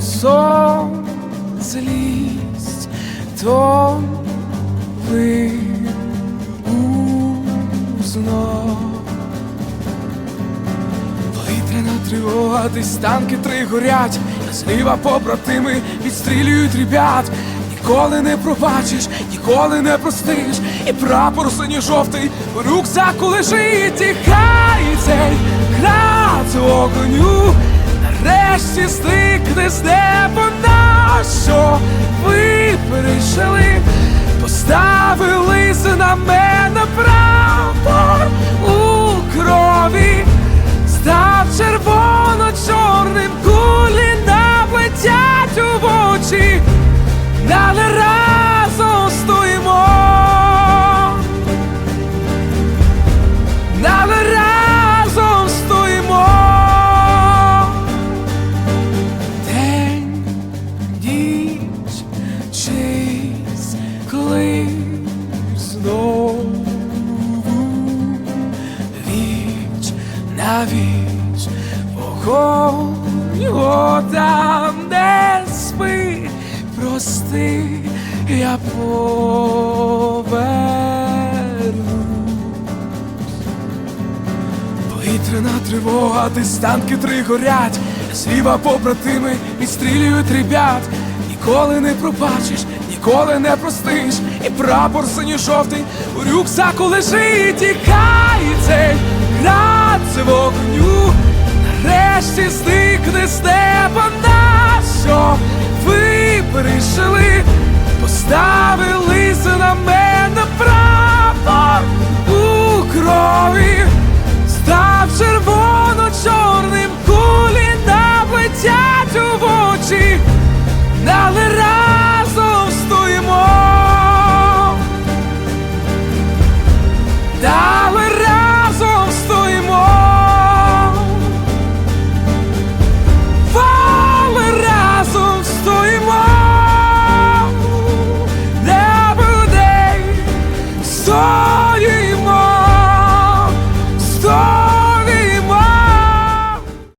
сон злість, то ви. Повітряна тривога, десь танки три горять, а зліва побратими відстрілюють ребят. Ніколи не пробачиш, ніколи не простиш, і прапор синьо-жовтий у рюкзаку лежить, і хай цей град огоню на мене віч вогонь там не спи, прости, я поверну. Повітряна тривога, десь танки три горять, зліва побратими відстрілюють ребят. Ніколи не пробачиш, ніколи не простиш, і прапор синьо-жовтий у рюкзаку лежить, і хай грати вогню, нарешті зникне з неба нащо ви прийшли, поставили на мене прапор у крові.